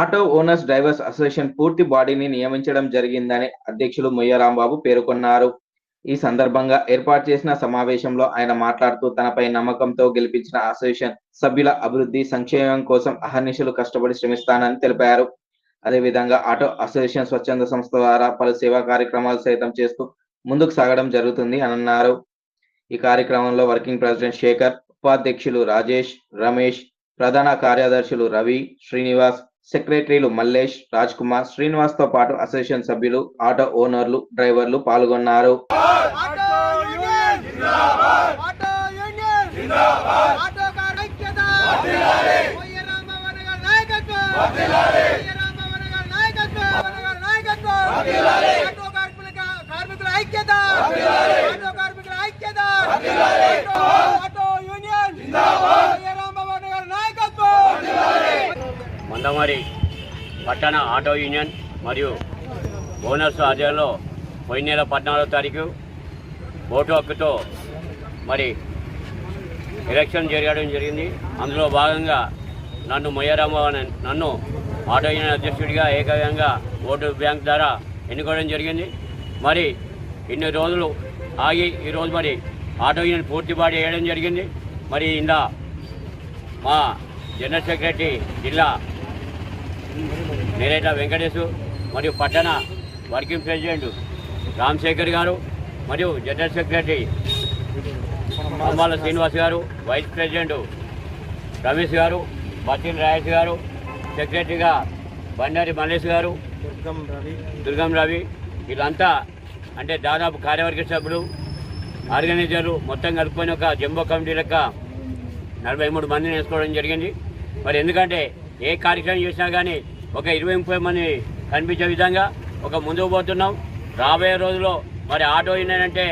Auto owners drivers association పూర్తి బాడీని నియమించడం జరిగిందని అధ్యక్షులు మొయ్యరాంబాబు పేర్కొన్నారు. ఈ సందర్భంగా ఏర్పాటు చేసిన సమావేశంలో ఆయన మాట్లాడుతూ తనపై నమ్మకంతో గెలిపించిన అసోసియేషన్ సభ్యుల అభివృద్ధి సంక్షేమం కోసం అహర్నిశలు కష్టపడి శ్రమిస్తానని తెలిపారు. అదేవిధంగా ఆటో అసోసియేషన్ స్వచ్ఛంద సంస్థ ద్వారా పలు సేవా కార్యక్రమాలు సైతం చేస్తూ ముందుకు సాగడం జరుగుతుంది అని అన్నారు. ఈ కార్యక్రమంలో వర్కింగ్ ప్రెసిడెంట్ శేఖర్ ఉపాధ్యక్షులు రాజేష్ రమేష్ ప్రధాన కార్యదర్శులు రవి శ్రీనివాస్ సెక్రటరీలు మల్లేష్ రాజ్ కుమార్ శ్రీనివాస్తో పాటు అసోసియేషన్ సభ్యులు ఆటో ఓనర్లు డ్రైవర్లు పాల్గొన్నారు. ఆటో యూనియన్ జిందాబాద్ ఐక్యత. ఆటో యూనియన్ మందమరి పట్టణ ఆటో యూనియన్ మరియు ఓనర్స్ ఆధ్వర్యంలో పోయిన నెల పద్నాలుగో తారీఖు ఓటు హక్కుతో మరి ఎలక్షన్ జరగడం జరిగింది. అందులో భాగంగా నన్ను మొయ్యరామ నన్ను ఆటో యూనియన్ అధ్యక్షుడిగా ఏకైకంగా ఓటు బ్యాంక్ ద్వారా ఎన్నుకోవడం జరిగింది. మరి ఇన్ని రోజులు ఆగి ఈరోజు మరి ఆటో యూనియన్ పూర్తిపాటు చేయడం వేయడం జరిగింది. మరి ఇందా మా జనరల్ సెక్రటరీ జిల్లా నేరేట వెంకటేశు మరియు పట్టణ వర్కింగ్ ప్రెసిడెంట్ రాజశేఖర్ గారు మరియు జనరల్ సెక్రటరీ అమ్మాల శ్రీనివాస్ గారు వైస్ ప్రెసిడెంట్ రమేష్ గారు బతిన్ రాయేష్ గారు సెక్రటరీగా బండారి మల్లేష్ గారు దుర్గం రవి. వీళ్ళంతా అంటే దాదాపు కార్యవర్గ సభ్యులు ఆర్గనైజర్లు మొత్తం కలుపుకొని ఒక జంబో కమిటీ లెక్క నలభై మూడు మందిని వేసుకోవడం జరిగింది. మరి ఎందుకంటే ఏ కార్యక్రమం చేసినా కానీ ఒక ఇరవై ముప్పై మంది కనిపించే విధంగా ఒక ముందుకు పోతున్నాం. రాబోయే రోజుల్లో మరి ఆటో యూనియన్ అంటే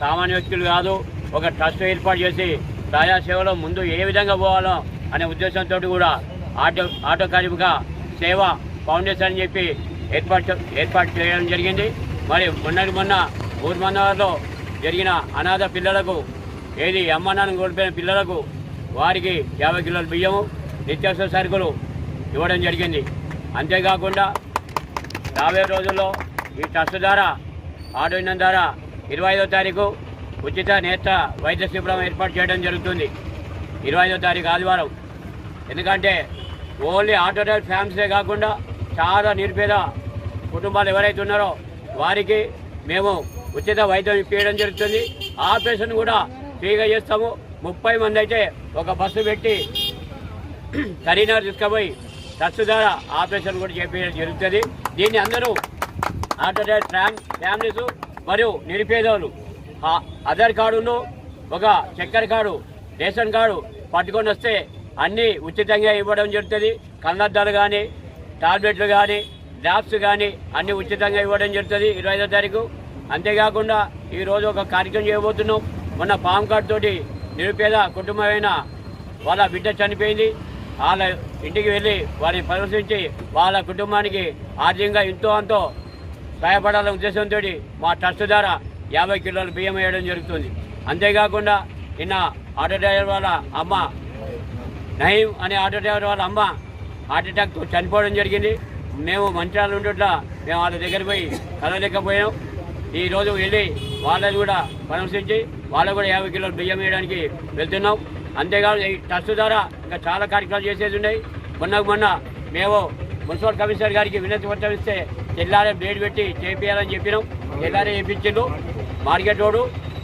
సామాన్య వ్యక్తులు కాదు ఒక ట్రస్ట్ ఏర్పాటు చేసి ప్రజాసేవలో ముందు ఏ విధంగా పోవాలో అనే ఉద్దేశంతో కూడా ఆటో ఆటో కార్మిక సేవ ఫౌండేషన్ అని చెప్పి ఏర్పాటు ఏర్పాటు చేయడం జరిగింది. మరి మొన్నటి మొన్న ఊర్మన్నవర్లో జరిగిన అనాథ పిల్లలకు ఏది అమ్మ కోల్పోయిన పిల్లలకు వారికి యాభై కిలోల బియ్యము నిత్యావసర సరుకులు ఇవ్వడం జరిగింది. అంతేకాకుండా రాబోయే రోజుల్లో ఈ ట్రస్ట్ ద్వారా ఆటో ద్వారా ఇరవై ఐదో తారీఖు ఉచిత నేత వైద్య శిబిరం ఏర్పాటు చేయడం జరుగుతుంది. ఇరవై ఐదో తారీఖు ఆదివారం. ఎందుకంటే ఓన్లీ ఆటో డ్రైవర్ ఫ్యామిలీసే కాకుండా చాలా నిరుపేద కుటుంబాలు ఎవరైతే ఉన్నారో వారికి మేము ఉచిత వైద్యం ఇప్పించడం జరుగుతుంది. ఆపరేషన్ కూడా ఫ్రీగా చేస్తాము. ముప్పై మంది అయితే ఒక బస్సు పెట్టి కరీనార్ తీసుకుపోయి ట్రస్ట్ ద్వారా ఆపరేషన్ కూడా చేపించడం జరుగుతుంది. దీన్ని అందరూ ఆటో ఫ్యామిలీస్ మరియు నిరుపేదలు ఆ ఆధార్ కార్డును ఒక చక్కెర కార్డు రేషన్ కార్డు పట్టుకొని వస్తే అన్నీ ఉచితంగా ఇవ్వడం జరుగుతుంది. కళ్ళద్దాలు కానీ టాబ్లెట్లు కానీ డ్రాప్స్ కానీ అన్నీ ఉచితంగా ఇవ్వడం జరుగుతుంది ఇరవై ఐదో తారీఖు. అంతేకాకుండా ఈరోజు ఒక కార్యక్రమం చేయబోతున్నాం. మొన్న పామ్ కార్డ్ తోటి నిరుపేద కుటుంబమైన వాళ్ళ బిడ్డ చనిపోయింది. వాళ్ళ ఇంటికి వెళ్ళి వారిని పరిశీలించి వాళ్ళ కుటుంబానికి ఆర్థికంగా ఎంతో అంతో సహాయపడాలనే ఉద్దేశంతో మా ట్రస్ట్ ద్వారా యాభై కిలోల బియ్యం వేయడం జరుగుతుంది. అంతేకాకుండా నిన్న ఆటో డ్రైవర్ వాళ్ళ అమ్మ నయీం అనే ఆటో డ్రైవర్ వాళ్ళ అమ్మ హార్ట్ అటాక్తో చనిపోవడం జరిగింది. మేము మంచాలు ఉంటుట్లా మేము వాళ్ళ దగ్గర పోయి కలవలేకపోయాం. ఈరోజు వెళ్ళి వాళ్ళని కూడా పరామర్శించి వాళ్ళకు కూడా యాభై కిలోలు బియ్యం వేయడానికి వెళ్తున్నాం. అంతేకాదు ఈ ట్రస్ట్ ద్వారా ఇంకా చాలా కార్యక్రమాలు చేసేది ఉన్నాయి. మొన్న మొన్న మేము మున్సిపల్ కమిషనర్ గారికి వినతి పత్రం ఇస్తే తెల్లారే బ్లేడ్ పెట్టి చేపియాలని చెప్పినాం. తెల్లారే చేయించిండు మార్కెట్ రోడ్డు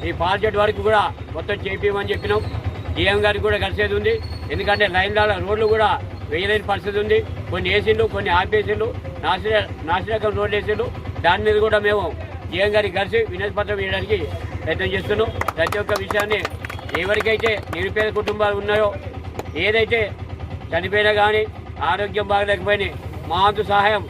ఈ పాల్చెట్ వరకు కూడా మొత్తం చేపించమని చెప్పినాం. డిఎం గారికి కూడా కలిసేది ఉంది. ఎందుకంటే లైన్ల రోడ్లు కూడా వేయలేని పరిస్థితి ఉంది. కొన్ని వేసిండు కొన్ని ఆపేసిండు నాశన నాశనకం రోడ్లు వేసిండు దాని మీద కూడా మేము డిఎం గారికి కలిసి వినతి పత్రం వేయడానికి ప్రయత్నం చేస్తున్నాం. ప్రతి ఒక్క విషయాన్ని ఎవరికైతే నిరుపేద కుటుంబాలు ఉన్నాయో ఏదైతే చనిపోయినా కానీ ఆరోగ్యం బాగలేకపోయినా మా సహాయం